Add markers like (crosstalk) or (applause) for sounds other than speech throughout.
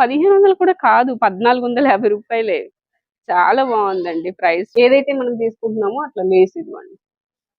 పదిహేను వందలు కూడా కాదు పద్నాలుగు వందల యాభై రూపాయలే. చాలా బాగుందండి ప్రైస్. ఏదైతే మనం తీసుకుంటున్నామో అట్లా లేస్ ఇవ్వండి.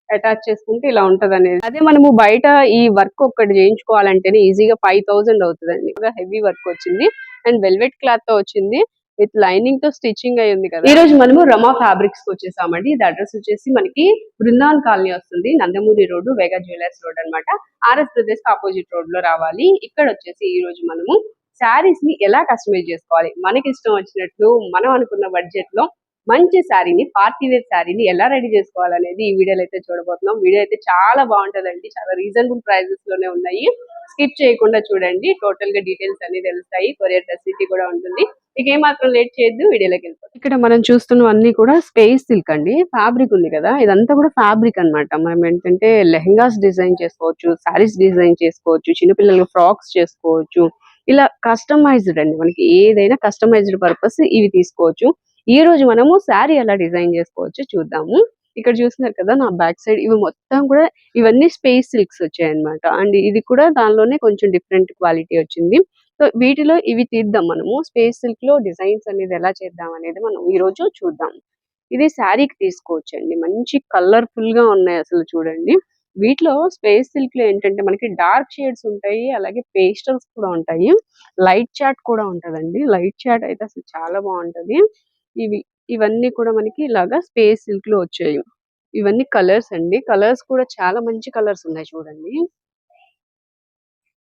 అటాచ్ చేసుకుంటే ఇలా ఉంటది అనేది అదే మనము బయట ఈ వర్క్ ఒక్కటి చేయించుకోవాలంటేనే ఈజీగా ఫైవ్ థౌసండ్ అవుతుందండి. హెవీ వర్క్ వచ్చింది. అండ్ వెల్వెట్ క్లాత్తో వచ్చింది. విత్ లైనింగ్తో స్టిచ్చింగ్ అయి ఉంది కదా. ఈ రోజు మనము రమా ఫ్యాబ్రిక్స్కి వచ్చేసామండి. ఇది అడ్రస్ వచ్చేసి మనకి బృందావన్ కాలనీ వస్తుంది. Nandamuri road Vega jewellers road అన్నమాట. ఆర్ఎస్ బ్రదర్స్ ఆపోజిట్ రోడ్లో రావాలి. ఇక్కడ వచ్చేసి ఈ రోజు మనము శారీస్ని ఎలా కస్టమైజ్ చేసుకోవాలి? మనకి ఇష్టం వచ్చినట్లు మనం అనుకున్న బడ్జెట్లో మంచి శారీని పార్టీ వేర్ శారీని ఎలా రెడీ చేసుకోవాలనేది ఈ వీడియోలో అయితే చూడబోతున్నాం. వీడియో అయితే చాలా బాగుంటుందండి. చాలా రీజనబుల్ ప్రైజెస్లోనే ఉన్నాయి. స్కిప్ చేయకుండా చూడండి. టోటల్గా డీటెయిల్స్ అన్ని తెలుస్తాయి. కొరియర్ ఫెసిలిటీ కూడా ఉంటుంది. ఇక ఏమాత్రం లేట్ చేయొద్దు. వీడియోలోకి వెళ్ళిపోతాం ఇక్కడ మనం చూస్తున్నవన్నీ కూడా స్పేస్ సిల్క్ అండి. ఫ్యాబ్రిక్ ఉంది కదా. ఇదంతా కూడా ఫ్యాబ్రిక్ అన్నమాట. మనం ఏంటంటే లెహంగాస్ డిజైన్ చేసుకోవచ్చు శారీస్ డిజైన్ చేసుకోవచ్చు చిన్నపిల్లలకు ఫ్రాక్స్ చేసుకోవచ్చు ఇలా కస్టమైజ్డ్ అండి. మనకి ఏదైనా కస్టమైజ్డ్ పర్పస్ ఇవి తీసుకోవచ్చు. ఈ రోజు మనము శారీ ఎలా డిజైన్ చేసుకోవచ్చు చూద్దాము. ఇక్కడ చూస్తున్నారు కదా నా బ్యాక్ సైడ్ ఇవి మొత్తం కూడా ఇవన్నీ స్పేస్ సిల్క్స్ వచ్చాయన్నమాట. అండ్ ఇది కూడా దానిలోనే కొంచెం డిఫరెంట్ క్వాలిటీ వచ్చింది. సో వీటిలో ఇవి తీద్దాం మనము. స్పేస్ సిల్క్లో డిజైన్స్ అనేది ఎలా చేద్దాం అనేది మనం ఈ రోజు చూద్దాం. ఇది శారీకి తీసుకోవచ్చు అండి మంచి కలర్ఫుల్గా ఉన్నాయి అసలు చూడండి. వీటిలో స్పేస్ సిల్క్లో ఏంటంటే మనకి డార్క్ షేడ్స్ ఉంటాయి అలాగే పేస్టల్స్ కూడా ఉంటాయి. లైట్ చాట్ కూడా ఉంటదండి. లైట్ చాట్ అయితే అసలు చాలా బాగుంటది. ఇవి ఇవన్నీ కూడా మనకి ఇలాగా స్పేస్ సిల్క్లో వచ్చాయి. ఇవన్నీ కలర్స్ అండి. కలర్స్ కూడా చాలా మంచి కలర్స్ ఉన్నాయి చూడండి.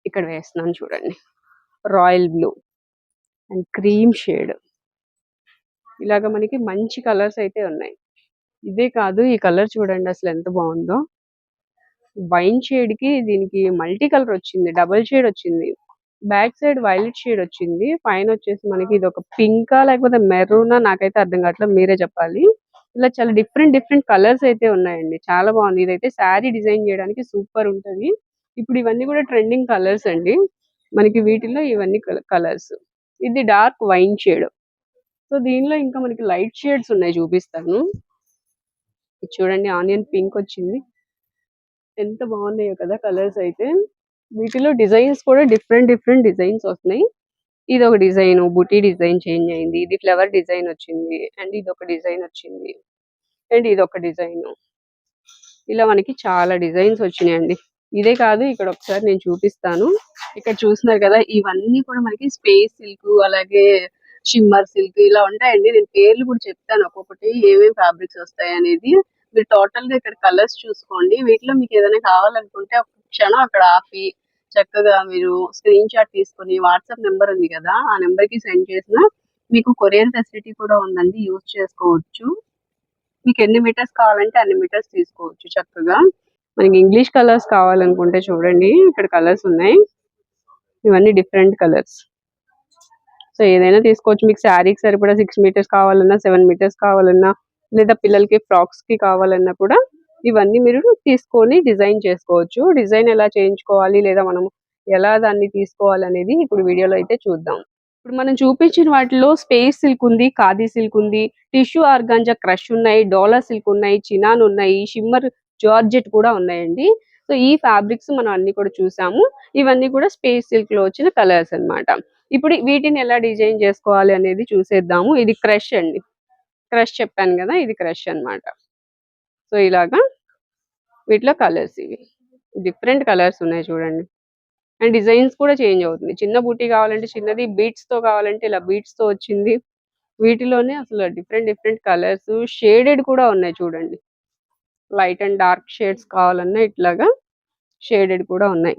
ఇక్కడ వేస్తున్నాను చూడండి. Royal blue and cream shade. ఇలాగ మనకి మంచి కలర్స్ అయితే ఉన్నాయి. ఇదే కాదు ఈ కలర్ చూడండి అసలు ఎంత బాగుందో. వైన్ షేడ్కి దీనికి మల్టీ కలర్ వచ్చింది డబుల్ షేడ్ వచ్చింది. బ్యాక్ సైడ్ వైలెట్ షేడ్ వచ్చింది. పైన వచ్చేసి మనకి ఇది ఒక పింకా లేకపోతే మెరూనా నాకైతే అర్థం కావట్లేదు మీరే చెప్పాలి. ఇలా చాలా డిఫరెంట్ డిఫరెంట్ కలర్స్ అయితే ఉన్నాయండి. చాలా బాగుంది. ఇదైతే శారీ డిజైన్ చేయడానికి సూపర్ ఉంటది. ఇప్పుడు ఇవన్నీ కూడా ట్రెండింగ్ కలర్స్ అండి. మనకి వీటిలో ఇవన్నీ కలర్స్. ఇది డార్క్ వైన్ షేడ్. సో దీనిలో ఇంకా మనకి లైట్ షేడ్స్ ఉన్నాయి చూపిస్తాను. చూడండి ఆనియన్ పింక్ వచ్చింది. ఎంత బాగున్నాయో కదా కలర్స్ అయితే. వీటిలో డిజైన్స్ కూడా డిఫరెంట్ డిఫరెంట్ డిజైన్స్ వస్తున్నాయి. ఇది ఒక డిజైన్ బుటీ డిజైన్ చేంజ్ అయింది. ఇది ఫ్లవర్ డిజైన్ వచ్చింది. అండ్ ఇది ఒక డిజైన్ వచ్చింది. అండ్ ఇది ఒక డిజైన్. ఇలా మనకి చాలా డిజైన్స్ వచ్చినాయండి. ఇదే కాదు ఇక్కడ ఒకసారి నేను చూపిస్తాను. ఇక్కడ చూస్తున్నారు కదా ఇవన్నీ కూడా మనకి స్పేస్ సిల్క్ అలాగే షిమ్మర్ సిల్క్ ఇలా ఉంటాయండి. నేను పేర్లు కూడా చెప్తాను ఒక్కొక్కటి ఏమేమి ఫ్యాబ్రిక్స్ వస్తాయి అనేది మీరు టోటల్గా ఇక్కడ కలర్స్ చూసుకోండి. వీటిలో మీకు ఏదైనా కావాలనుకుంటే ఒక క్షణం అక్కడ ఆపి చక్కగా మీరు స్క్రీన్ షాట్ తీసుకొని వాట్సాప్ నెంబర్ ఉంది కదా ఆ నెంబర్కి సెండ్ చేసిన మీకు కొరియర్ ఫెసిలిటీ కూడా ఉందండి యూజ్ చేసుకోవచ్చు. మీకు ఎన్ని మీటర్స్ కావాలంటే అన్ని మీటర్స్ తీసుకోవచ్చు చక్కగా. మనకి ఇంగ్లీష్ కలర్స్ కావాలనుకుంటే చూడండి ఇక్కడ కలర్స్ ఉన్నాయి. ఇవన్నీ డిఫరెంట్ కలర్స్ సో ఏదైనా తీసుకోవచ్చు. మీకు శారీకి సరిపడా సిక్స్ మీటర్స్ కావాలన్నా సెవెన్ మీటర్స్ కావాలన్నా లేదా పిల్లలకి ఫ్రాక్స్కి కావాలన్నా కూడా ఇవన్నీ మీరు తీసుకొని డిజైన్ చేసుకోవచ్చు. డిజైన్ ఎలా చేయించుకోవాలి లేదా మనం ఎలా దాన్ని తీసుకోవాలి అనేది ఇప్పుడు వీడియోలో అయితే చూద్దాం. ఇప్పుడు మనం చూపించిన వాటిలో స్పేస్ సిల్క్ ఉంది ఖాదీ సిల్క్ ఉంది టిష్యూ ఆర్గాంజా క్రష్ ఉన్నాయి డోలా సిల్క్ ఉన్నాయి చినాన్ ఉన్నాయి షిమ్మర్ జార్జెట్ కూడా ఉన్నాయండి. సో ఈ ఫ్యాబ్రిక్స్ మనం అన్ని కూడా చూసాము. ఇవన్నీ కూడా స్పేస్ సిల్క్లో వచ్చిన కలర్స్ అన్నమాట. ఇప్పుడు వీటిని ఎలా డిజైన్ చేసుకోవాలి అనేది చూసేద్దాము. ఇది క్రష్ అండి. క్రష్ చెప్పాను కదా ఇది క్రష్ అన్నమాట. సో ఇలాగా వీటిలో కలర్స్ ఇవి. డిఫరెంట్ కలర్స్ ఉన్నాయి చూడండి. అండ్ డిజైన్స్ కూడా చేంజ్ అవుతుంది. చిన్న బూటీ కావాలంటే చిన్నది బీట్స్తో కావాలంటే ఇలా బీట్స్తో వచ్చింది. వీటిలోనే అసలు డిఫరెంట్ డిఫరెంట్ కలర్స్ షేడెడ్ కూడా ఉన్నాయి చూడండి. లైట్ అండ్ డార్క్ షేడ్స్ కావాలన్నా ఇట్లాగా షేడెడ్ కూడా ఉన్నాయి.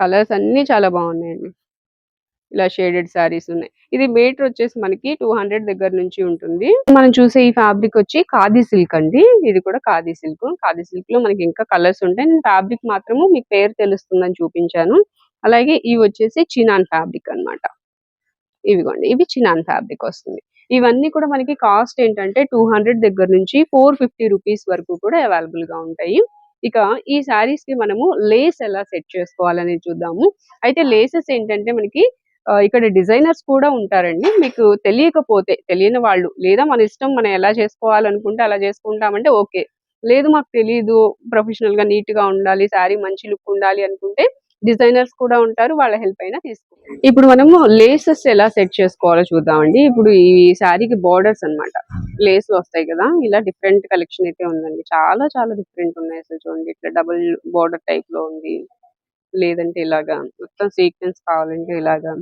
కలర్స్ అన్ని చాలా బాగున్నాయండి. ఇలా షేడెడ్ శారీస్ ఉన్నాయి. ఇది మీటర్ వచ్చేసి మనకి టూ హండ్రెడ్ దగ్గర నుంచి ఉంటుంది. మనం చూసే ఈ ఫ్యాబ్రిక్ వచ్చి ఖాదీ సిల్క్ అండి. ఇది కూడా ఖాదీ సిల్క్ ఖాదీ సిల్క్లో మనకి ఇంకా కలర్స్ ఉంటాయి. నేను ఫ్యాబ్రిక్ మాత్రము మీకు పేరు తెలుస్తుందని చూపించాను. అలాగే ఇవి వచ్చేసి చినాన్ ఫ్యాబ్రిక్ అన్నమాట. ఇవిగోండి. ఇవి చినాన్ ఫ్యాబ్రిక్ వస్తుంది. ఇవన్నీ కూడా మనకి కాస్ట్ ఏంటంటే టూ హండ్రెడ్ దగ్గర నుంచి ఫోర్ ఫిఫ్టీ రూపీస్ వరకు కూడా అవైలబుల్గా ఉంటాయి. ఇక ఈ శారీస్కి మనము లేస్ ఎలా సెట్ చేసుకోవాలనేది చూద్దాము. అయితే లేసెస్ ఏంటంటే మనకి ఇక్కడ డిజైనర్స్ కూడా ఉంటారండి. మీకు తెలియకపోతే తెలియని వాళ్ళు లేదా మన ఇష్టం మనం ఎలా చేసుకోవాలనుకుంటే అలా చేసుకుంటామంటే ఓకే. లేదు మాకు తెలియదు ప్రొఫెషనల్గా నీట్గా ఉండాలి శారీ మంచి లుక్ ఉండాలి అనుకుంటే డిజైనర్స్ కూడా ఉంటారు వాళ్ళ హెల్ప్ అయినా తీసుకుంటారు ఇప్పుడు మనము లేసెస్ ఎలా సెట్ చేసుకోవాలో చూద్దామండి. ఇప్పుడు ఈ శారీకి బార్డర్స్ అన్నమాట. లేస్ వస్తాయి కదా ఇలా డిఫరెంట్ కలెక్షన్ అయితే ఉందండి. చాలా చాలా డిఫరెంట్ ఉన్నాయి అసలు చూడండి. ఇట్లా డబుల్ బార్డర్ టైప్లో ఉంది. లేదంటే ఇలాగా మొత్తం సీక్వెన్స్ కావాలంటే ఇలాగా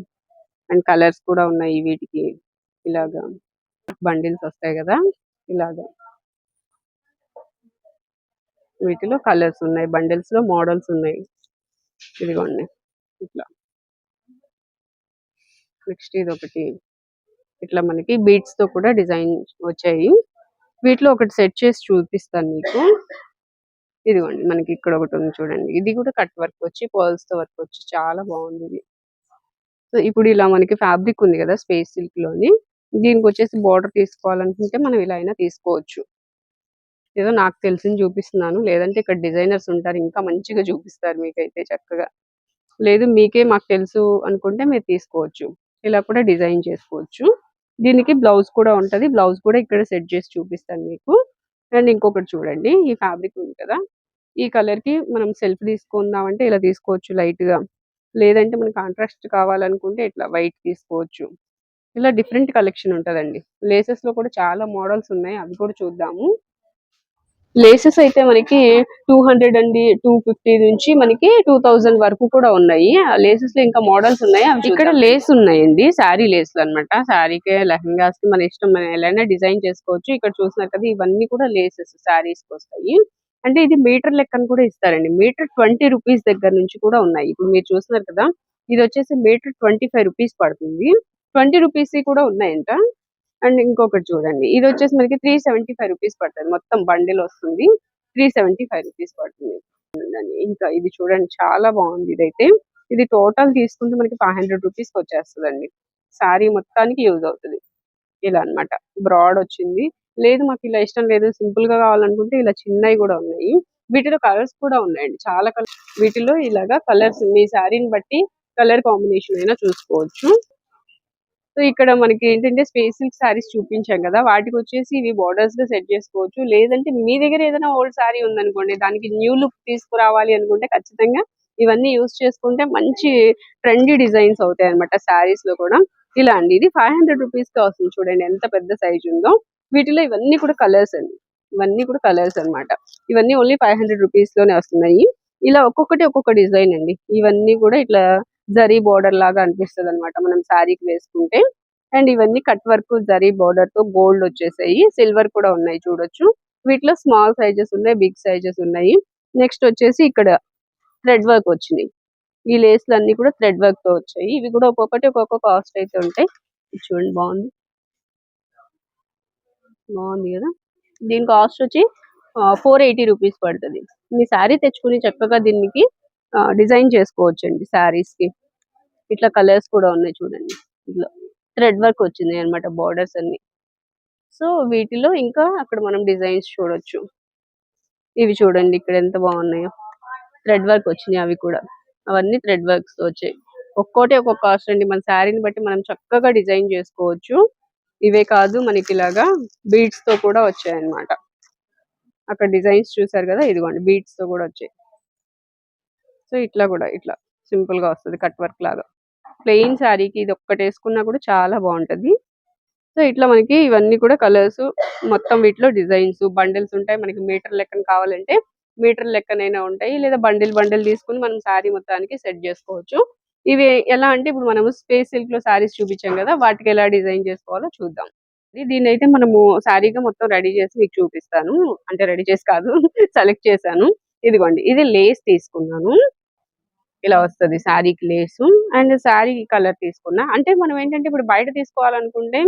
అండ్ కలర్స్ కూడా ఉన్నాయి వీటికి. ఇలాగా బండిల్స్ వస్తాయి కదా ఇలాగా. వీటిలో కలర్స్ ఉన్నాయి బండిల్స్లో మోడల్స్ ఉన్నాయి. ఇదిగోండి ఇట్లా. నెక్స్ట్ ఇది ఒకటి ఇట్లా మనకి బీట్స్తో కూడా డిజైన్ వచ్చాయి. వీటిలో ఒకటి సెట్ చేసి చూపిస్తాను మీకు. ఇదిగోండి మనకి ఇక్కడ ఒకటి ఉంది చూడండి. ఇది కూడా కట్ వర్క్ వచ్చి పర్ల్స్తో వర్క్ వచ్చి చాలా బాగుంది ఇది. సో ఇప్పుడు ఇలా మనకి ఫ్యాబ్రిక్ ఉంది కదా స్పేస్ సిల్క్లోని. దీనికి వచ్చేసి బార్డర్ తీసుకోవాలనుకుంటే మనం ఇలా అయినా తీసుకోవచ్చు. ఏదో నాకు తెలిసింది చూపిస్తున్నాను. లేదంటే ఇక్కడ డిజైనర్స్ ఉంటారు ఇంకా మంచిగా చూపిస్తారు మీకైతే చక్కగా. లేదు మీకే మాకు తెలుసు అనుకుంటే మీరు తీసుకోవచ్చు. ఇలా కూడా డిజైన్ చేసుకోవచ్చు. దీనికి బ్లౌజ్ కూడా ఉంటది. బ్లౌజ్ కూడా ఇక్కడ సెట్ చేసి చూపిస్తాను మీకు. అండ్ ఇంకొకటి చూడండి ఈ ఫ్యాబ్రిక్ ఉంది కదా. ఈ కలర్కి మనం సెల్ఫ్ తీసుకుందామంటే ఇలా తీసుకోవచ్చు లైట్గా లేదంటే మనకి కాంట్రాస్ట్ కావాలనుకుంటే ఇట్లా వైట్ తీసుకోవచ్చు. ఇలా డిఫరెంట్ కలెక్షన్ ఉంటదండి. లేసెస్లో కూడా చాలా మోడల్స్ ఉన్నాయి. అవి కూడా చూద్దాము. లేసెస్ అయితే మనకి టూ హండ్రెడ్ అండి టూ ఫిఫ్టీ నుంచి మనకి టూ థౌజండ్ వరకు కూడా ఉన్నాయి. ఆ లేసెస్లో ఇంకా మోడల్స్ ఉన్నాయి. ఇక్కడ లేస్ ఉన్నాయండి. శారీ లేస్లు అన్నమాట. శారీకి లెహంగాస్కి మన ఇష్టం మనం ఎలా డిజైన్ చేసుకోవచ్చు. ఇక్కడ చూసినారు కదా ఇవన్నీ కూడా లేసెస్ శారీస్కి వస్తాయి అంటే ఇది మీటర్ లెక్కన కూడా ఇస్తారండి. మీటర్ ట్వంటీ రూపీస్ దగ్గర నుంచి కూడా ఉన్నాయి. ఇప్పుడు మీరు చూస్తున్నారు కదా ఇది వచ్చేసి మీటర్ ట్వంటీ ఫైవ్ రూపీస్ పడుతుంది. ట్వంటీ రూపీస్ కూడా ఉన్నాయంట. అండ్ ఇంకొకటి చూడండి. ఇది వచ్చేసి మనకి త్రీ సెవెంటీ ఫైవ్ రూపీస్ పడుతుంది. మొత్తం బండిల్ వస్తుంది. త్రీ సెవెంటీ ఫైవ్ రూపీస్ పడుతుంది. ఇంకా ఇది చూడండి. చాలా బాగుంది ఇదైతే. ఇది టోటల్ తీసుకుంటే మనకి ఫైవ్ హండ్రెడ్ రూపీస్ వచ్చేస్తుందండి. శారీ మొత్తానికి యూజ్ అవుతుంది. ఇలా అన్నమాట. బ్రాడ్ వచ్చింది. లేదు మాకు ఇలా ఇష్టం లేదు సింపుల్గా కావాలనుకుంటే ఇలా చిన్నవి కూడా ఉన్నాయి. వీటిలో కలర్స్ కూడా ఉన్నాయండి. చాలా కలర్ వీటిలో ఇలాగా కలర్స్ మీ శారీని బట్టి కలర్ కాంబినేషన్ అయినా చూసుకోవచ్చు. సో ఇక్కడ మనకి ఏంటంటే స్పేస్ సిల్క్ సారీస్ చూపించాం కదా వాటికి వచ్చేసి ఇవి బోర్డర్స్గా సెట్ చేసుకోవచ్చు. లేదంటే మీ దగ్గర ఏదైనా ఓల్డ్ సారీ ఉందనుకోండి దానికి న్యూ లుక్ తీసుకురావాలి అనుకుంటే ఖచ్చితంగా ఇవన్నీ యూస్ చేసుకుంటే మంచి ట్రెండీ డిజైన్స్ అవుతాయి అనమాట సారీస్లో కూడా. ఇలా అండి ఇది ఫైవ్ హండ్రెడ్ రూపీస్కి వస్తుంది చూడండి ఎంత పెద్ద సైజ్ ఉందో. వీటిలో ఇవన్నీ కూడా కలర్స్ అండి. ఇవన్నీ కూడా కలర్స్ అన్నమాట. ఇవన్నీ ఓన్లీ ఫైవ్ హండ్రెడ్ రూపీస్లోనే వస్తున్నాయి. ఇలా ఒక్కొక్కటి ఒక్కొక్క డిజైన్ అండి. ఇవన్నీ కూడా ఇట్లా జరీ బోర్డర్ లాగా అనిపిస్తుంది అనమాట మనం శారీకి వేసుకుంటే. అండ్ ఇవన్నీ కట్ వర్క్ జరీ బోర్డర్తో గోల్డ్ వచ్చేసాయి. సిల్వర్ కూడా ఉన్నాయి చూడొచ్చు. వీటిలో స్మాల్ సైజెస్ ఉన్నాయి బిగ్ సైజెస్ ఉన్నాయి. నెక్స్ట్ వచ్చేసి ఇక్కడ థ్రెడ్ వర్క్ వచ్చినాయి. ఈ లేస్లు అన్ని కూడా థ్రెడ్ వర్క్తో వచ్చాయి. ఇవి కూడా ఒక్కొక్కటి ఒక్కొక్క కాస్ట్ అయితే ఉంటాయి. చూడండి బాగుంది. బాగుంది కదా? దీని కాస్ట్ వచ్చి ఫోర్ ఎయిటీ రూపీస్ పడుతుంది. మీ శారీ తెచ్చుకుని చక్కగా దీనికి డిజైన్ చేసుకోవచ్చు అండి కి ఇట్లా కలర్స్ కూడా ఉన్నాయి చూడండి. ఇట్లా థ్రెడ్ వర్క్ వచ్చింది అనమాట బార్డర్స్ అన్ని. సో వీటిలో ఇంకా అక్కడ మనం డిజైన్స్ చూడొచ్చు. ఇవి చూడండి ఇక్కడ ఎంత బాగున్నాయో. థ్రెడ్ వర్క్ వచ్చినాయి అవి కూడా. అవన్నీ థ్రెడ్ వర్క్స్ వచ్చాయి. ఒక్కోటి ఒక్కొక్క కాస్ట్ అండి. మన శారీని బట్టి మనం చక్కగా డిజైన్ చేసుకోవచ్చు. ఇవే కాదు మనకి ఇలాగా బీడ్స్తో కూడా వచ్చాయి అన్నమాట అక్కడ డిజైన్స్ చూసారు కదా ఇదిగోండి బీడ్స్తో కూడా వచ్చాయి. సో ఇట్లా కూడా ఇట్లా సింపుల్గా వస్తుంది కట్ వర్క్ లాగా. ప్లెయిన్ శారీకి ఇది ఒక్కటి వేసుకున్నా కూడా చాలా బాగుంటది. సో ఇట్లా మనకి ఇవన్నీ కూడా కలర్స్ మొత్తం వీటిలో డిజైన్స్ బండిల్స్ ఉంటాయి. మనకి మీటర్ లెక్కన కావాలంటే మీటర్ లెక్కనైనా ఉంటాయి. లేదా బండిల్ బండిల్ తీసుకుని మనం శారీ మొత్తానికి సెట్ చేసుకోవచ్చు. ఇవి ఎలా అంటే ఇప్పుడు మనము స్పేస్ సిల్క్లో శారీస్ చూపించాం కదా వాటికి ఎలా డిజైన్ చేసుకోవాలో చూద్దాం. దీన్ని అయితే మనము శారీగా మొత్తం రెడీ చేసి మీకు చూపిస్తాను. అంటే రెడీ చేసి కాదు (laughs) సెలెక్ట్ చేశాను. ఇదిగోండి ఇది లేస్ తీసుకున్నాను. ఇలా వస్తది శారీకి లేసు. అండ్ శారీ కలర్ తీసుకున్నా. అంటే మనం ఏంటంటే ఇప్పుడు బయట తీసుకోవాలనుకుంటే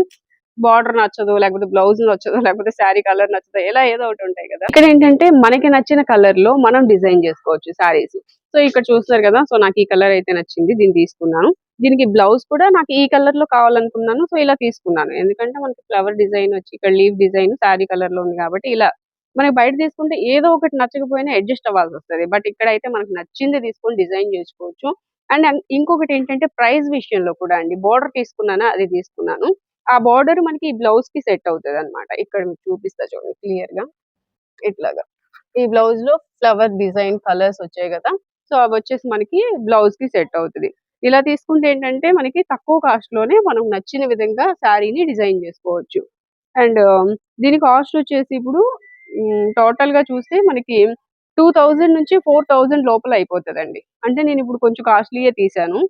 బార్డర్ నచ్చదు లేకపోతే బ్లౌజ్ నచ్చదు లేకపోతే శారీ కలర్ నచ్చదు ఇలా ఏదో ఒకటి ఉంటాయి కదా. ఇక్కడ ఏంటంటే మనకి నచ్చిన కలర్లో మనం డిజైన్ చేసుకోవచ్చు శారీస్. సో ఇక్కడ చూస్తున్నారు కదా సో నాకు ఈ కలర్ అయితే నచ్చింది దీన్ని తీసుకున్నాను. దీనికి బ్లౌజ్ కూడా నాకు ఈ కలర్లో కావాలనుకున్నాను సో ఇలా తీసుకున్నాను. ఎందుకంటే మనకి ఫ్లవర్ డిజైన్ వచ్చి ఇక్కడ లీవ్ డిజైన్ శారీ కలర్లో ఉంది కాబట్టి ఇలా మనకి బయట తీసుకుంటే ఏదో ఒకటి నచ్చకపోయినా అడ్జస్ట్ అవ్వాల్సి వస్తుంది. బట్ ఇక్కడ అయితే మనకు నచ్చింది తీసుకొని డిజైన్ చేసుకోవచ్చు. అండ్ ఇంకొకటి ఏంటంటే ప్రైస్ విషయంలో కూడా అండి బోర్డర్ తీసుకున్నాను అది తీసుకున్నాను. ఆ బార్డర్ మనకి ఈ బ్లౌజ్కి సెట్ అవుతుంది అనమాట ఇక్కడ మీకు చూపిస్తా చూడండి క్లియర్గా. ఇట్లాగా. ఈ బ్లౌజ్లో ఫ్లవర్ డిజైన్ కలర్స్ వచ్చాయి కదా. సో అవి వచ్చేసి మనకి బ్లౌజ్కి సెట్ అవుతుంది. ఇలా తీసుకుంటే ఏంటంటే మనకి తక్కువ కాస్ట్లోనే మనం నచ్చిన విధంగా శారీని డిజైన్ చేసుకోవచ్చు. అండ్ um, దీని కాస్ట్ వచ్చేసి ఇప్పుడు టోటల్గా చూస్తే మనకి టూ థౌజండ్ నుంచి ఫోర్ థౌజండ్ లోపల అయిపోతుందండి. అంటే నేను ఇప్పుడు కొంచెం కాస్ట్లీయే తీసాను.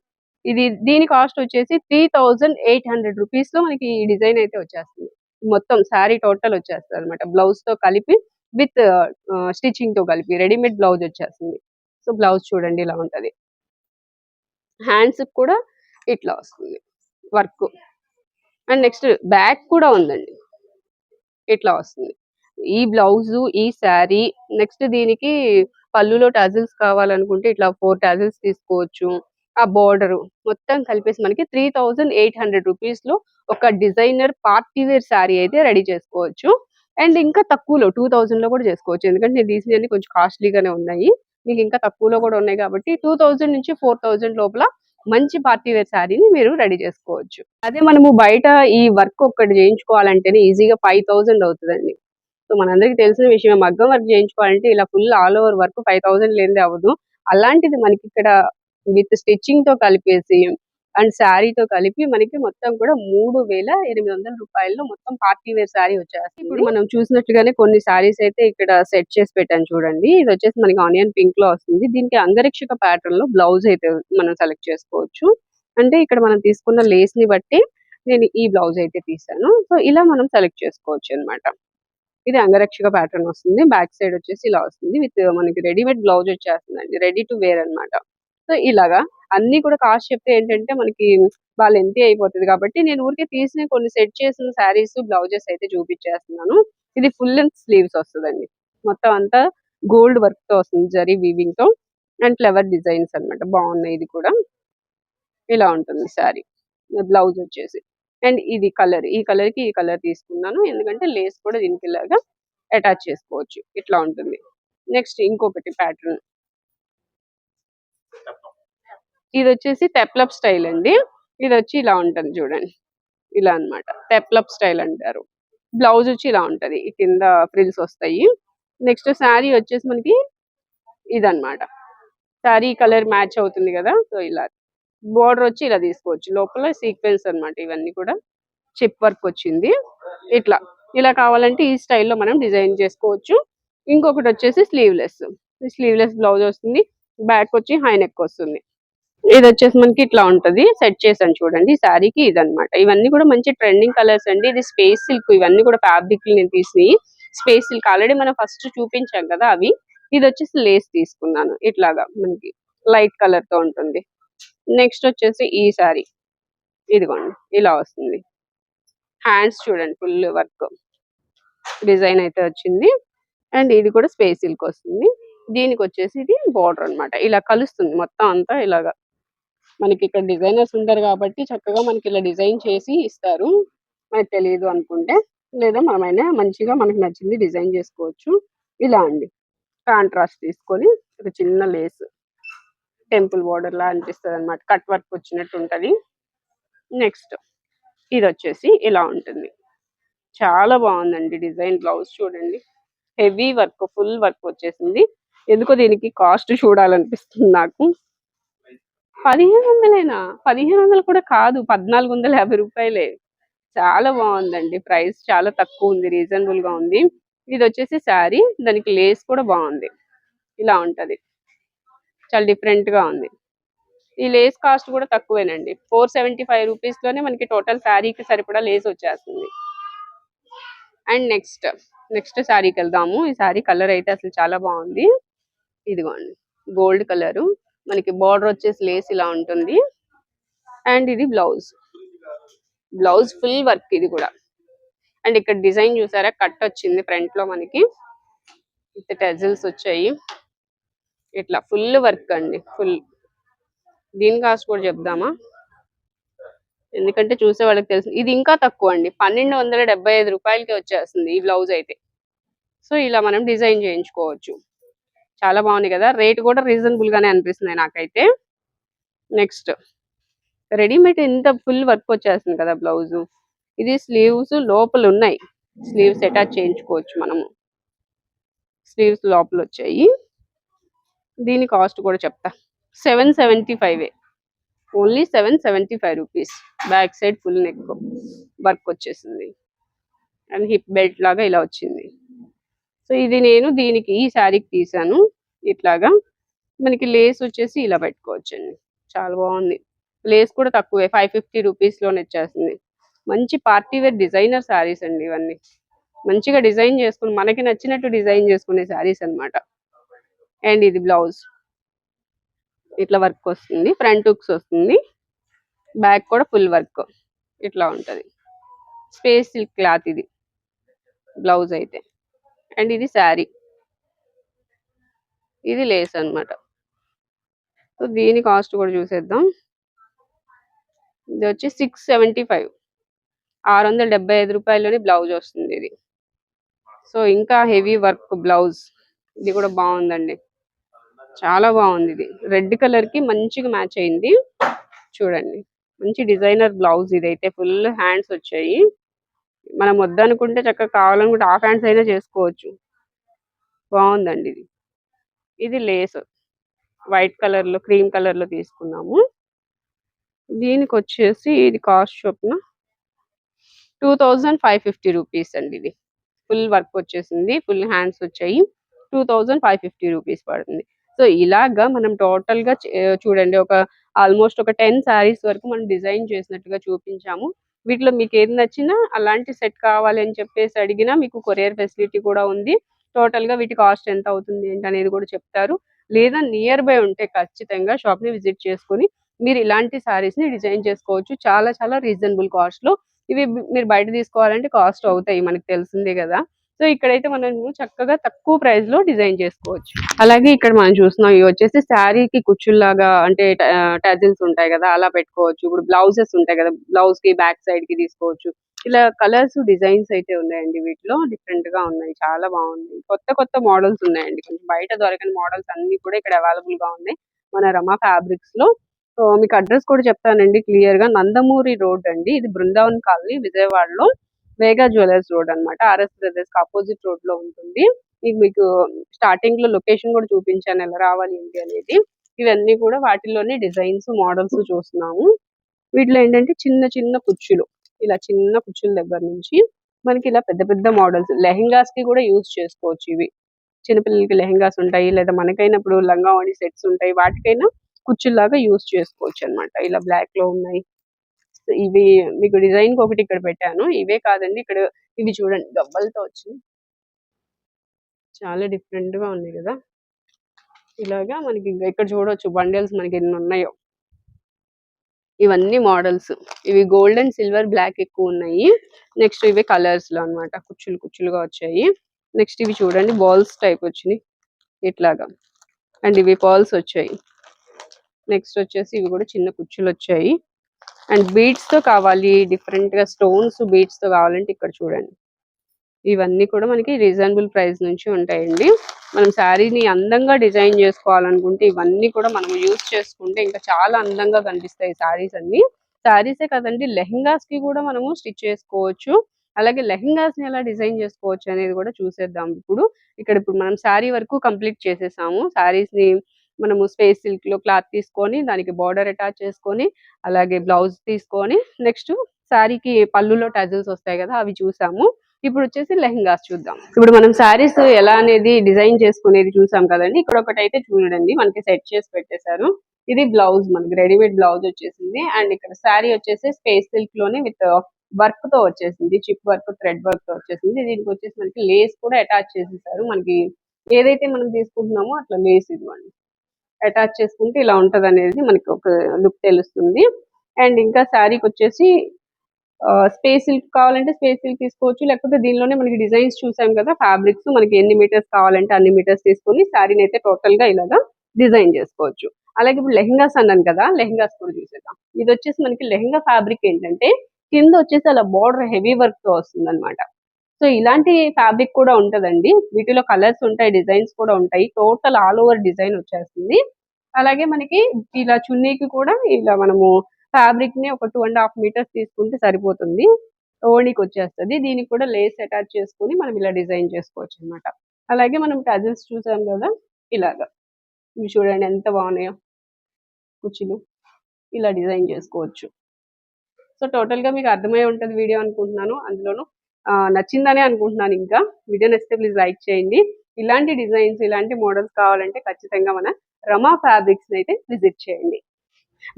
ఇది దీని కాస్ట్ వచ్చేసి త్రీ థౌజండ్ ఎయిట్ హండ్రెడ్ రూపీస్లో మనకి ఈ డిజైన్ అయితే వచ్చేస్తుంది. మొత్తం శారీ టోటల్ వచ్చేస్తుంది అనమాట బ్లౌజ్తో కలిపి విత్ స్టిచ్చింగ్తో కలిపి రెడీమేడ్ బ్లౌజ్ వచ్చేస్తుంది. సో బ్లౌజ్ చూడండి ఇలా ఉంటది. హ్యాండ్స్ కూడా ఇట్లా వస్తుంది. వర్క్. అండ్ నెక్స్ట్ బ్యాక్ కూడా ఉందండి. ఇట్లా వస్తుంది. ఈ బ్లౌజ్ ఈ శారీ నెక్స్ట్ దీనికి పళ్ళులో టాజిల్స్ కావాలనుకుంటే ఇట్లా ఫోర్ టాజిల్స్ తీసుకోవచ్చు. ఆ బోర్డర్ మొత్తం కలిపేసి మనకి త్రీ థౌజండ్ ఎయిట్ హండ్రెడ్ రూపీస్లో ఒక డిజైనర్ పార్టీ వేర్ శారీ అయితే రెడీ చేసుకోవచ్చు. అండ్ ఇంకా తక్కువలో టూ థౌజండ్లో కూడా చేసుకోవచ్చు. ఎందుకంటే నేను తీసినవి కొంచెం కాస్ట్లీగానే ఉన్నాయి. మీకు ఇంకా తక్కువలో కూడా ఉన్నాయి కాబట్టి టూ థౌజండ్ నుంచి ఫోర్ థౌజండ్ లోపల మంచి పార్టీ వేర్ శారీని మీరు రెడీ చేసుకోవచ్చు. అదే మనము బయట ఈ వర్క్ ఒక్కటి చేయించుకోవాలంటేనే ఈజీగా ఫైవ్ థౌజండ్ అవుతుందండి. సో మనందరికి తెలిసిన విషయం మగ్గం వర్క్ చేయించుకోవాలంటే ఇలా full all over work five thousand లేనిదే అవ్వదు. అలాంటిది మనకి ఇక్కడ విత్ స్టిచ్చింగ్తో కలిపేసి అండ్ శారీతో కలిపి మనకి మొత్తం కూడా మూడు వేల ఎనిమిది వందల రూపాయల్లో మొత్తం పార్టీ వేర్ శారీ వచ్చేస్తుంది. ఇప్పుడు మనం చూసినట్లుగానే కొన్ని శారీస్ అయితే ఇక్కడ సెట్ చేసి పెట్టాను చూడండి. ఇది వచ్చేసి మనకి ఆనియన్ పింక్లో వస్తుంది. దీనికి అంగరక్షక ప్యాటర్న్లో బ్లౌజ్ అయితే మనం సెలెక్ట్ చేసుకోవచ్చు. అంటే ఇక్కడ మనం తీసుకున్న లేస్ని బట్టి నేను ఈ బ్లౌజ్ అయితే తీసాను. సో ఇలా మనం సెలెక్ట్ చేసుకోవచ్చు అన్నమాట. ఇది అంగరక్షక ప్యాటర్న్ వస్తుంది. బ్యాక్ సైడ్ వచ్చేసి ఇలా వస్తుంది. విత్ మనకి రెడీమేడ్ బ్లౌజ్ వచ్చేస్తుందండి. రెడీ టు వేర్ అన్నమాట. సో ఇలాగా. అన్ని కూడా కాస్ట్ చెప్తే ఏంటంటే మనకి వాళ్ళు ఎంత అయిపోతుంది కాబట్టి నేను ఊరికే తీసిన కొన్ని సెట్ చేసిన శారీస్ బ్లౌజెస్ అయితే చూపించేస్తున్నాను. ఇది ఫుల్ లెంత్ స్లీవ్స్ వస్తుందండి. మొత్తం అంతా గోల్డ్ వర్క్తో వస్తుంది జరీ వీవింగ్తో అండ్ ఫ్లవర్ డిజైన్స్ అన్నమాట. బాగున్నాయి ఇది కూడా. ఇలా ఉంటుంది శారీ. బ్లౌజ్ వచ్చేసి. అండ్ ఇది కలర్. ఈ కలర్కి ఈ కలర్ తీసుకున్నాను. ఎందుకంటే లేస్ కూడా దీనికి ఇలాగా అటాచ్ చేసుకోవచ్చు. ఇట్లా ఉంటుంది. నెక్స్ట్ ఇంకొకటి ప్యాటర్న్. ఇది వచ్చేసి తెప్లప్ స్టైల్ అండి. ఇది వచ్చి ఇలా ఉంటుంది చూడండి. ఇలా అన్నమాట. తెప్లప్ స్టైల్ అంటారు. బ్లౌజ్ వచ్చి ఇలా ఉంటది. కింద ఫ్రిల్స్ వస్తాయి. నెక్స్ట్ శారీ వచ్చేసి మనకి ఇదనమాట శారీ కలర్ మ్యాచ్ అవుతుంది కదా సో ఇలా బోర్డర్ వచ్చి ఇలా తీసుకోవచ్చు. లోపల సీక్వెన్స్ అన్నమాట ఇవన్నీ కూడా. చిప్ వర్క్ వచ్చింది. ఇట్లా. ఇలా కావాలంటే ఈ స్టైల్లో మనం డిజైన్ చేసుకోవచ్చు. ఇంకొకటి వచ్చేసి స్లీవ్లెస్. స్లీవ్లెస్ బ్లౌజ్ వస్తుంది. బ్యాక్ వచ్చి హై నెక్ వస్తుంది. ఇది వచ్చేసి మనకి ఇట్లా ఉంటది. సెట్ చేసాను చూడండి. శారీకి ఇది ఇవన్నీ కూడా మంచి ట్రెండింగ్ కలర్స్ అండి. ఇది స్పేస్ సిల్క్ ఇవన్నీ కూడా ఫ్యాబ్రిక్ నేను తీసి స్పేస్ సిల్క్ ఆల్రెడీ మనం ఫస్ట్ చూపించాం కదా అవి. ఇది వచ్చేసి లేస్ తీసుకున్నాను. ఇట్లాగా మనకి లైట్ కలర్తో ఉంటుంది. నెక్స్ట్ వచ్చేసి ఈ శారీ. ఇదిగోండి. ఇలా వస్తుంది. హ్యాండ్స్ చూడండి. ఫుల్ వర్క్ డిజైన్ అయితే వచ్చింది. అండ్ ఇది కూడా స్పేస్ సిల్క్ వస్తుంది. దీనికి వచ్చేసి ఇది బార్డర్ అన్నమాట. ఇలా కలుస్తుంది. మొత్తం అంతా ఇలాగా. మనకి ఇక్కడ డిజైనర్స్ ఉంటారు కాబట్టి చక్కగా మనకి ఇలా డిజైన్ చేసి ఇస్తారు. మనకి తెలియదు అనుకుంటే లేదా మనమైనా మంచిగా మనకి నచ్చింది డిజైన్ చేసుకోవచ్చు. ఇలా అండి. కాంట్రాస్ట్ తీసుకొని ఒక చిన్న లేస్ టెంపుల్ బోర్డర్ లా అనిపిస్తుంది అనమాట కట్ వర్క్ వచ్చినట్టు ఉంటది. నెక్స్ట్ ఇది వచ్చేసి ఇలా ఉంటుంది. చాలా బాగుందండి డిజైన్ బ్లౌజ్ చూడండి. హెవీ వర్క్ ఫుల్ వర్క్ వచ్చేసింది. ఎందుకో దీనికి కాస్ట్ చూడాలనిపిస్తుంది నాకు. పదిహేను వందలేనా పదిహేను వందలు కూడా కాదు పద్నాలుగు వందల యాభై రూపాయలే. చాలా బాగుందండి ప్రైస్ చాలా తక్కువ ఉంది రీజనబుల్గా ఉంది. ఇది వచ్చేసి శారీ దానికి లేస్ కూడా బాగుంది. ఇలా ఉంటది. చాలా డిఫరెంట్గా ఉంది. ఈ లేస్ కాస్ట్ కూడా తక్కువేనండి. ఫోర్ సెవెంటీ ఫైవ్ రూపీస్లోనే మనకి టోటల్ శారీకి సరిపడా లేస్ వచ్చేస్తుంది. అండ్ నెక్స్ట్ నెక్స్ట్ శారీకి వెళ్దాము. ఈ శారీ కలర్ అయితే అసలు చాలా బాగుంది. ఇదిగోండి గోల్డ్ కలర్. మనకి బార్డర్ వచ్చేసి లేస్ ఇలా ఉంటుంది. అండ్ ఇది బ్లౌజ్ బ్లౌజ్ ఫుల్ వర్క్ ఇది కూడా. అండ్ ఇక్కడ డిజైన్ చూసారా? కట్ వచ్చింది ఫ్రంట్లో మనకి. విత్ టెజిల్స్ వచ్చాయి. ఇట్లా ఫుల్ వర్క్ అండి. ఫుల్ దీని కాస్ట్ కూడా చెప్దామా? ఎందుకంటే చూసే వాళ్ళకి తెలుసు ఇది ఇంకా తక్కువ అండి. పన్నెండు వందల డెబ్బై ఐదు రూపాయలకి వచ్చేస్తుంది ఈ బ్లౌజ్ అయితే. సో ఇలా మనం డిజైన్ చేయించుకోవచ్చు. చాలా బాగుంది కదా. రేట్ కూడా రీజనబుల్ గానే అనిపిస్తుంది నాకైతే. నెక్స్ట్. రెడీమేడ్ ఇంత ఫుల్ వర్క్ వచ్చేస్తుంది కదా బ్లౌజ్. ఇది స్లీవ్స్ లోపల ఉన్నాయి. స్లీవ్స్ అటాచ్ చేయించుకోవచ్చు మనము. స్లీవ్స్ లోపల వచ్చాయి. దీని కాస్ట్ కూడా చెప్తా. Seven seventy five only seven seventy five rupees. Back side full neck work వచ్చేసింది. అండ్ హిప్ బెల్ట్ లాగా ఇలా వచ్చింది. సో ఇది నేను దీనికి ఈ శారీకి తీసాను. ఇట్లాగా మనకి లేస్ వచ్చేసి ఇలా పెట్టుకోవచ్చండి. చాలా బాగుంది. లేస్ కూడా తక్కువే ఫైవ్ ఫిఫ్టీ రూపీస్లోనే వచ్చేస్తుంది. మంచి పార్టీ వేర్ డిజైనర్ శారీస్ అండి ఇవన్నీ. మంచిగా డిజైన్ చేసుకుని మనకి నచ్చినట్టు డిజైన్ చేసుకునే శారీస్ అన్నమాట. అండ్ ఇది బ్లౌజ్. ఇట్లా వర్క్ వస్తుంది ఫ్రంట్ హుక్స్ వస్తుంది. బ్యాక్ కూడా ఫుల్ వర్క్. ఇట్లా ఉంటది. స్పేస్ సిల్క్ క్లాత్ ఇది. బ్లౌజ్ అయితే. అండ్ ఇది శారీ. ఇది లేస్ అన్నమాట. సో దీని కాస్ట్ కూడా చూసేద్దాం. ఇది వచ్చి సిక్స్ సెవెంటీ ఫైవ్. ఆరు వందల డెబ్బై ఐదు రూపాయల్లోనే బ్లౌజ్ వస్తుంది ఇది. సో ఇంకా హెవీ వర్క్ బ్లౌజ్. ఇది కూడా బాగుందండి. చాలా బాగుంది ఇది. రెడ్ కలర్కి మంచిగా మ్యాచ్ అయింది. చూడండి. మంచి డిజైనర్ బ్లౌజ్ ఇదైతే. ఫుల్ హ్యాండ్స్ వచ్చాయి. మనం వద్దనుకుంటే చక్కగా కావాలనుకుంటే హాఫ్ హ్యాండ్స్ అయినా చేసుకోవచ్చు. బాగుందండి ఇది. ఇది లేస్ వైట్ కలర్లో క్రీమ్ కలర్లో తీసుకున్నాము. దీనికి వచ్చేసి ఇది కాస్ట్ చొప్పున two thousand five fifty rupees అండి ఇది. ఫుల్ వర్క్ వచ్చేసింది ఫుల్ హ్యాండ్స్ వచ్చాయి. Two thousand five fifty rupees పడుతుంది. సో ఇలాగా మనం టోటల్గా చూడండి ఒక ఆల్మోస్ట్ ఒక టెన్ శారీస్ వరకు మనం డిజైన్ చేసినట్టుగా చూపించాము. వీటిలో మీకు ఏది నచ్చినా అలాంటి సెట్ కావాలి అని చెప్పేసి అడిగినా మీకు కొరియర్ ఫెసిలిటీ కూడా ఉంది. టోటల్గా వీటి కాస్ట్ ఎంత అవుతుంది ఏంటి అనేది కూడా చెప్తారు. లేదా నియర్ బై ఉంటే ఖచ్చితంగా షాప్ని విజిట్ చేసుకుని మీరు ఇలాంటి సారీస్ని డిజైన్ చేసుకోవచ్చు. చాలా చాలా రీజనబుల్ కాస్ట్లో. ఇవి మీరు బయట తీసుకోవాలంటే కాస్ట్ అవుతాయి మనకి తెలిసిందే కదా. సో ఇక్కడైతే మనం చక్కగా తక్కువ ప్రైస్లో డిజైన్ చేసుకోవచ్చు. అలాగే ఇక్కడ మనం చూస్తున్నాం ఇవి వచ్చేసి శారీకి కుచ్చుల్లాగా అంటే టజిల్స్ ఉంటాయి కదా అలా పెట్టుకోవచ్చు. ఇప్పుడు బ్లౌజెస్ ఉంటాయి కదా బ్లౌజ్కి బ్యాక్ సైడ్కి తీసుకోవచ్చు. ఇలా కలర్స్ డిజైన్స్ అయితే ఉన్నాయండి వీటిలో. డిఫరెంట్గా ఉన్నాయి చాలా బాగున్నాయి. కొత్త కొత్త మోడల్స్ ఉన్నాయండి. కొంచెం బయట దొరకని మోడల్స్ అన్ని కూడా ఇక్కడ అవైలబుల్గా ఉన్నాయి. మన రమా ఫ్యాబ్రిక్స్లో. సో మీకు అడ్రస్ కూడా చెప్తానండి క్లియర్గా నందమూరి రోడ్ అండి. ఇది బృందావన్ కాలనీ విజయవాడలో. వేగా జ్యువెలర్స్ రోడ్ అనమాట ఆర్ఎస్ బ్రదర్స్ ఆపోజిట్ రోడ్లో ఉంటుంది. ఇది మీకు స్టార్టింగ్లో లొకేషన్ కూడా చూపించాను. ఎలా రావాలి ఏంటి అనేది. ఇవన్నీ కూడా వాటిలోనే డిజైన్స్ మోడల్స్ చూస్తున్నాము. వీటిలో ఏంటంటే చిన్న చిన్న కుచ్చులు. ఇలా చిన్న కుర్చీల దగ్గర నుంచి మనకి ఇలా పెద్ద పెద్ద మోడల్స్ లెహెంగాస్కి కూడా యూస్ చేసుకోవచ్చు ఇవి. చిన్నపిల్లలకి లెహెంగాస్ ఉంటాయి. లేదా మనకైనప్పుడు లంగా ఓణి సెట్స్ ఉంటాయి. వాటికైనా కుర్చీలాగా యూస్ చేసుకోవచ్చు అన్నమాట. ఇలా బ్లాక్లో ఉన్నాయి. ఇవి మీకు డిజైన్కి ఒకటి ఇక్కడ పెట్టాను. ఇవే కాదండి ఇక్కడ ఇవి చూడండి గబ్బలతో వచ్చింది. చాలా డిఫరెంట్గా ఉన్నాయి కదా. ఇలాగా మనకి ఇక్కడ చూడొచ్చు బండిల్స్ మనకి ఎన్ని ఉన్నాయో. ఇవన్నీ మోడల్స్ ఇవి గోల్డ్ అండ్ సిల్వర్ బ్లాక్ ఎక్కువ ఉన్నాయి. నెక్స్ట్ ఇవి కలర్స్లో అన్నమాట కుచ్చులు కుచ్చులుగా వచ్చాయి. నెక్స్ట్ ఇవి చూడండి బాల్స్ టైప్ వచ్చినాయి. ఇట్లాగా. అండ్ ఇవి పాల్స్ వచ్చాయి. నెక్స్ట్ వచ్చేసి ఇవి కూడా చిన్న కుచ్చులు వచ్చాయి. అండ్ బీడ్స్తో కావాలి డిఫరెంట్గా స్టోన్స్ బీడ్స్తో కావాలంటే ఇక్కడ చూడండి. ఇవన్నీ కూడా మనకి రీజనబుల్ ప్రైస్ నుంచి ఉంటాయండి. మనం శారీని అందంగా డిజైన్ చేసుకోవాలనుకుంటే ఇవన్నీ కూడా మనం యూజ్ చేసుకుంటే ఇంకా చాలా అందంగా కనిపిస్తాయి శారీస్ అన్ని. శారీసే కదండి లెహంగాస్కి కూడా మనము స్టిచ్ చేసుకోవచ్చు. అలాగే లెహంగాస్ని ఎలా డిజైన్ చేసుకోవచ్చు అనేది కూడా చూసేద్దాం ఇప్పుడు. ఇక్కడ ఇప్పుడు మనం శారీ వరకు కంప్లీట్ చేసేసాము. శారీస్ని మనము స్పేస్ సిల్క్లో క్లాత్ తీసుకొని దానికి బార్డర్ అటాచ్ చేసుకొని అలాగే బ్లౌజ్ తీసుకొని నెక్స్ట్ శారీకి పళ్ళులో టజిల్స్ వస్తాయి కదా అవి చూసాము. ఇప్పుడు వచ్చేసి లెహంగాస్ చూద్దాం. ఇప్పుడు మనం శారీస్ ఎలా అనేది డిజైన్ చేసుకునేది చూసాం కదండి. ఇక్కడ ఒకటి అయితే చూడండి మనకి సెట్ చేసి పెట్టేశారు. ఇది బ్లౌజ్ మనకి రెడీమేడ్ బ్లౌజ్ వచ్చేసింది. అండ్ ఇక్కడ శారీ వచ్చేసి స్పేస్ సిల్క్లోనే విత్ వర్క్తో వచ్చేసింది చిప్ వర్క్ థ్రెడ్ వర్క్తో వచ్చేసింది. దీనికి వచ్చేసి మనకి లేస్ కూడా అటాచ్ చేసేసారు. మనకి ఏదైతే మనం తీసుకుంటున్నామో అట్లా లేస్ ఇవ్వండి. అటాచ్ చేసుకుంటే ఇలా ఉంటది అనేది మనకి ఒక లుక్ తెలుస్తుంది. అండ్ ఇంకా శారీకి వచ్చేసి స్పేస్ సిల్క్ కావాలంటే స్పేస్ సిల్క్ తీసుకోవచ్చు. లేకపోతే దీనిలోనే మనకి డిజైన్స్ చూసాం కదా ఫ్యాబ్రిక్స్ మనకి ఎన్ని మీటర్స్ కావాలంటే అన్ని మీటర్స్ తీసుకొని శారీని అయితే టోటల్గా ఇలాగా డిజైన్ చేసుకోవచ్చు. అలాగే ఇప్పుడు లెహంగాస్ అన్నాను కదా లెహంగాస్ కూడా చూసేద్దాం. ఇది వచ్చేసి మనకి లెహంగా ఫ్యాబ్రిక్ ఏంటంటే కింద వచ్చేసి అలా బార్డర్ హెవీ వర్క్తో వస్తుంది అనమాట సో ఇలాంటి ఫ్యాబ్రిక్ కూడా ఉంటదండి. వీటిలో కలర్స్ ఉంటాయి డిజైన్స్ కూడా ఉంటాయి. టోటల్ ఆల్ ఓవర్ డిజైన్ వచ్చేస్తుంది. అలాగే మనకి ఇలా చున్నీకి కూడా ఇలా మనము ఫ్యాబ్రిక్ని ఒక టూ అండ్ హాఫ్ మీటర్స్ తీసుకుంటే సరిపోతుంది. ఓణికి వచ్చేస్తుంది. దీనికి కూడా లేస్ అటాచ్ చేసుకుని మనం ఇలా డిజైన్ చేసుకోవచ్చు అన్నమాట అలాగే మనం టజిల్స్ చూసాం కదా ఇలాగా. ఇవి చూడండి ఎంత బాగున్నాయో. కుర్చీలు. ఇలా డిజైన్ చేసుకోవచ్చు. సో టోటల్గా మీకు అర్థమై ఉంటుంది వీడియో అనుకుంటున్నాను. అందులోనూ నచ్చిందనే అనుకుంటున్నాను ఇంకా. వీడియో నచ్చితే ప్లీజ్ లైక్ చేయండి. ఇలాంటి డిజైన్స్ ఇలాంటి మోడల్స్ కావాలంటే ఖచ్చితంగా మన రమా ఫ్యాబ్రిక్స్ అయితే విజిట్ చేయండి.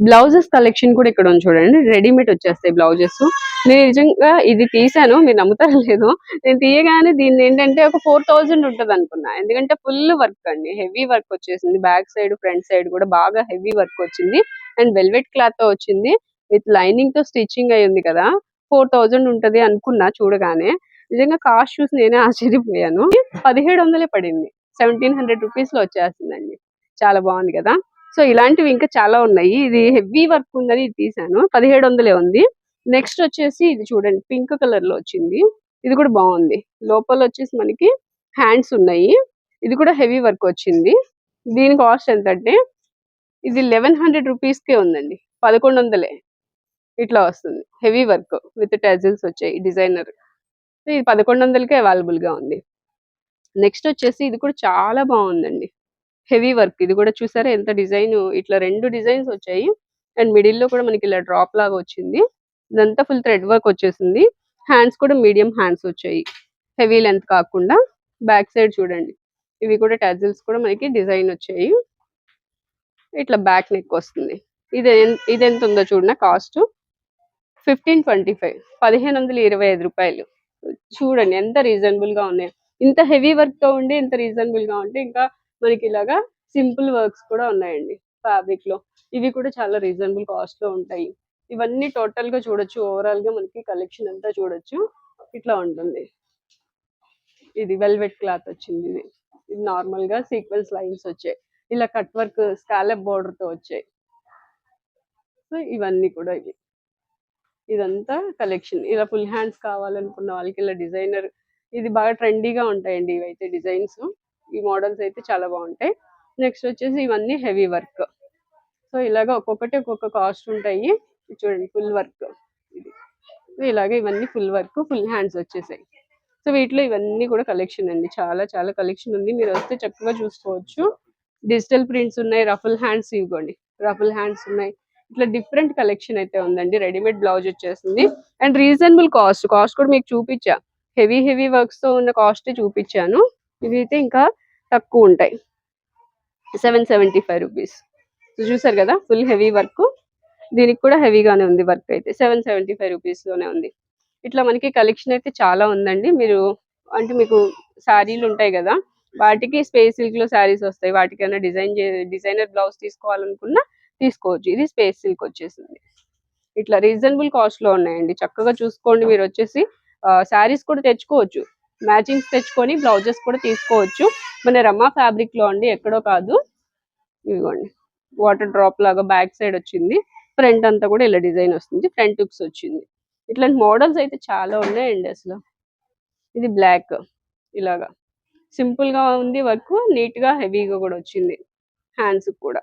బ్లౌజెస్ కలెక్షన్ కూడా ఇక్కడ ఉంది చూడండి. రెడీమేడ్ వచ్చేస్తాయి బ్లౌజెస్ నేను నిజంగా ఇది తీసాను మీరు నమ్ముతారో లేదో నేను తీయగానే దీన్ని ఏంటంటే ఒక ఫోర్ థౌజండ్ ఉంటుంది అనుకున్నా. ఎందుకంటే ఫుల్ వర్క్ అండి. హెవీ వర్క్ వచ్చేసింది. బ్యాక్ సైడ్ ఫ్రంట్ సైడ్ కూడా బాగా హెవీ వర్క్ వచ్చింది. అండ్ వెల్వెట్ క్లాత్తో వచ్చింది. విత్ లైనింగ్తో స్టిచ్చింగ్ అయి ఉంది కదా. ఫోర్ థౌజండ్ ఉంటది అనుకున్నా చూడగానే. నిజంగా కాస్ట్ చూసి నేనే ఆశ్చర్యపోయాను. పదిహేడు వందలే పడింది. సెవెంటీన్ హండ్రెడ్ రూపీస్లో వచ్చేస్తుందండి చాలా బాగుంది కదా. సో ఇలాంటివి ఇంకా చాలా ఉన్నాయి. ఇది హెవీ వర్క్ ఉందని ఇది తీసాను. పదిహేడు వందలే ఉంది. నెక్స్ట్ వచ్చేసి ఇది చూడండి పింక్ కలర్లో వచ్చింది. ఇది కూడా బాగుంది. లోపల వచ్చేసి మనకి హ్యాండ్స్ ఉన్నాయి. ఇది కూడా హెవీ వర్క్ వచ్చింది. దీని కాస్ట్ ఎంత అంటే ఇది లెవెన్ హండ్రెడ్ రూపీస్కే ఉందండి. పదకొండు వందలే. ఇట్లా వస్తుంది. హెవీ వర్క్ విత్ టెజిల్స్ వచ్చాయి డిజైనర్. ఇది పదకొండు వందలకే అవైలబుల్గా ఉంది. నెక్స్ట్ వచ్చేసి ఇది కూడా చాలా బాగుందండి. Heavy work. ఇది కూడా చూసారా ఎంత డిజైన్? ఇట్లా రెండు డిజైన్స్ వచ్చాయి. అండ్ మిడిల్లో కూడా మనకి ఇలా డ్రాప్ లాగా వచ్చింది. ఇదంతా ఫుల్ థ్రెడ్ వర్క్ వచ్చేసింది. హ్యాండ్స్ కూడా మీడియం హ్యాండ్స్ వచ్చాయి. హెవీ లెంత్ కాకుండా. బ్యాక్ సైడ్ చూడండి. ఇవి కూడా టజిల్స్ కూడా మనకి డిజైన్ వచ్చాయి. ఇట్లా బ్యాక్ నెక్ వస్తుంది. ఇది ఇది ఎంత ఉందో చూడండి కాస్ట్? ఫిఫ్టీన్ ట్వంటీ ఫైవ్ పదిహేను వందల ఇరవై ఐదు రూపాయలు. చూడండి ఎంత రీజనబుల్గా ఉన్నాయి. ఇంత హెవీ వర్క్తో ఉండి ఇంత రీజనబుల్గా ఉంటే ఇంకా మనకి ఇలాగా సింపుల్ వర్క్స్ కూడా ఉన్నాయండి ఫ్యాబ్రిక్లో ఇవి కూడా చాలా రీజనబుల్ కాస్ట్లో ఉంటాయి. ఇవన్నీ టోటల్గా చూడొచ్చు. ఓవరాల్గా మనకి కలెక్షన్ అంతా చూడొచ్చు. ఇట్లా ఉంటుంది. ఇది వెల్వెట్ క్లాత్ వచ్చింది ఇది. ఇది నార్మల్గా సీక్వెన్స్ లైన్స్ వచ్చాయి. ఇలా కట్ వర్క్ స్కాలప్ బోర్డర్తో వచ్చాయి. సో ఇవన్నీ కూడా ఇవి. ఇదంతా కలెక్షన్ ఇలా ఫుల్ హ్యాండ్స్ కావాలనుకున్న వాళ్ళకి ఇలా డిజైనర్ ఇది బాగా ట్రెండీగా ఉంటాయండి ఇవైతే డిజైన్స్ ఈ మోడల్స్ అయితే చాలా బాగుంటాయి. నెక్స్ట్ వచ్చేసి ఇవన్నీ హెవీ వర్క్ సో ఇలాగ ఒక్కొక్కటి ఒక్కొక్క కాస్ట్ ఉంటాయి. చూడండి ఫుల్ వర్క్ ఇది. ఇలాగే ఇవన్నీ ఫుల్ వర్క్ ఫుల్ హ్యాండ్స్ వచ్చేసాయి. సో వీటిలో ఇవన్నీ కూడా కలెక్షన్ అండి. చాలా చాలా కలెక్షన్ ఉంది. మీరు వస్తే చక్కగా చూసుకోవచ్చు. డిజిటల్ ప్రింట్స్ ఉన్నాయి. రఫుల్ హ్యాండ్స్ ఇవ్వండి. రఫుల్ హ్యాండ్స్ ఉన్నాయి. ఇట్లా డిఫరెంట్ కలెక్షన్ అయితే ఉందండి. రెడీమేడ్ బ్లౌజ్ వచ్చేసింది. అండ్ రీజనబుల్ కాస్ట్ కాస్ట్ కూడా మీకు చూపించా. హెవీ హెవీ వర్క్స్తో ఉన్న కాస్ట్ చూపించాను. ఇవి అయితే ఇంకా తక్కువ ఉంటాయి. సెవెన్ సెవెంటీ ఫైవ్ రూపీస్ చూసారు కదా? ఫుల్ హెవీ వర్క్ దీనికి కూడా హెవీగానే ఉంది వర్క్ అయితే. సెవెన్ సెవెంటీ ఫైవ్ రూపీస్లోనే ఉంది. ఇట్లా మనకి కలెక్షన్ అయితే చాలా ఉందండి. మీరు అంటే మీకు శారీలు ఉంటాయి కదా? వాటికి స్పేస్ సిల్క్లో శారీస్ వస్తాయి. వాటికైనా డిజైన్ డిజైనర్ బ్లౌజ్ తీసుకోవాలనుకున్నా తీసుకోవచ్చు. ఇది స్పేస్ సిల్క్ వచ్చేసింది. ఇట్లా రీజనబుల్ కాస్ట్లో ఉన్నాయండి. చక్కగా చూసుకోండి మీరు వచ్చేసి. శారీస్ కూడా తెచ్చుకోవచ్చు. మ్యాచింగ్స్ తెచ్చుకొని బ్లౌజెస్ కూడా తీసుకోవచ్చు. మన రమా ఫ్యాబ్రిక్లో అండి ఎక్కడో కాదు. ఇదిగోండి. వాటర్ డ్రాప్ లాగా బ్యాక్ సైడ్ వచ్చింది. ఫ్రంట్ అంతా కూడా ఇలా డిజైన్ వస్తుంది. ఫ్రంట్ హుక్స్ వచ్చింది. ఇట్లాంటి మోడల్స్ అయితే చాలా ఉన్నాయండి అసలు. ఇది బ్లాక్ ఇలాగా. సింపుల్గా ఉంది వర్క్ నీట్గా హెవీగా కూడా వచ్చింది. హ్యాండ్స్ కూడా.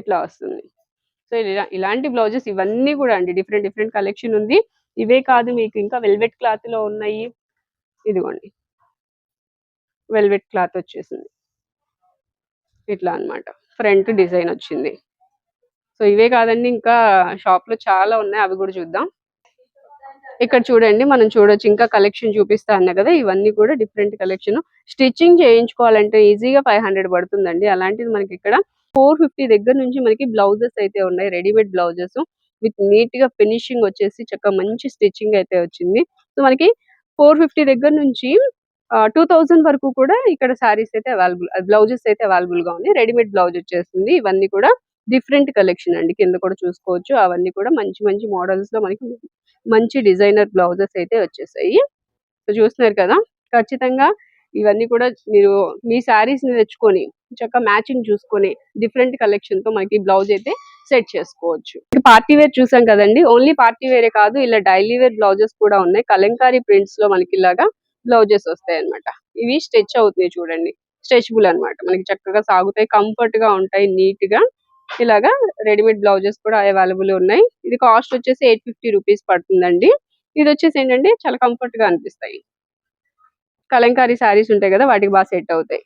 ఇట్లా వస్తుంది. సో ఇలాంటి బ్లౌజెస్ ఇవన్నీ కూడా అండి డిఫరెంట్ డిఫరెంట్ కలెక్షన్ ఉంది. ఇవే కాదు మీకు ఇంకా వెల్వెట్ క్లాత్లో ఉన్నాయి. ఇదిగోండి. వెల్వెట్ క్లాత్ వచ్చేసింది. ఇట్లా అన్నమాట. ఫ్రంట్ డిజైన్ వచ్చింది. సో ఇవే కాదండి ఇంకా షాప్లో చాలా ఉన్నాయి. అవి కూడా చూద్దాం. ఇక్కడ చూడండి మనం చూడొచ్చు. ఇంకా కలెక్షన్ చూపిస్తా అన్న కదా ఇవన్నీ కూడా డిఫరెంట్ కలెక్షన్. స్టిచ్చింగ్ చేయించుకోవాలంటే ఈజీగా ఫైవ్ హండ్రెడ్ పడుతుందండి. అలాంటిది మనకి ఇక్కడ ఫోర్ ఫిఫ్టీ దగ్గర నుంచి మనకి బ్లౌజెస్ అయితే ఉన్నాయి. రెడీమేడ్ బ్లౌజెస్ విత్ నీట్గా ఫినిషింగ్ వచ్చేసి చక్కగా మంచి స్టిచ్చింగ్ అయితే వచ్చింది. సో మనకి ఫోర్ ఫిఫ్టీ దగ్గర నుంచి టూ థౌజండ్ వరకు కూడా ఇక్కడ సారీస్ అయితే అవైలబుల్ బ్లౌజెస్ అయితే అవైలబుల్గా ఉంది రెడీమేడ్ బ్లౌజ్ వచ్చేసింది. ఇవన్నీ కూడా డిఫరెంట్ కలెక్షన్ అండి. కింద కూడా చూసుకోవచ్చు. అవన్నీ కూడా మంచి మంచి మోడల్స్లో మనకి మంచి డిజైనర్ బ్లౌజెస్ అయితే వచ్చేసాయి. సో చూస్తున్నారు కదా? ఖచ్చితంగా ఇవన్నీ కూడా మీరు మీ శారీస్ని తెచ్చుకొని చక్కగా మ్యాచింగ్ చూసుకొని డిఫరెంట్ కలెక్షన్తో మనకి బ్లౌజ్ అయితే సెట్ చేసుకోవచ్చు. పార్టీ వేర్ చూసాం కదండి. ఓన్లీ పార్టీ వేరే కాదు ఇలా డైలీ వేర్ బ్లౌజెస్ కూడా ఉన్నాయి. కలంకారీ ప్రింట్స్లో మనకి ఇలాగా బ్లౌజెస్ వస్తాయి అన్నమాట. ఇవి స్ట్రెచ్ అవుతున్నాయి చూడండి. స్ట్రెచబుల్ అన్నమాట. మనకి చక్కగా సాగుతాయి కంఫర్ట్గా ఉంటాయి నీట్గా. ఇలాగా రెడీమేడ్ బ్లౌజెస్ కూడా అవైలబుల్ ఉన్నాయి. ఇది కాస్ట్ వచ్చేసి ఎయిట్ ఫిఫ్టీ రూపీస్ పడుతుందండి. ఇది వచ్చేసి ఏంటంటే చాలా కంఫర్ట్గా అనిపిస్తాయి. కలంకారీ శారీస్ ఉంటాయి కదా వాటికి బాగా సెట్ అవుతాయి.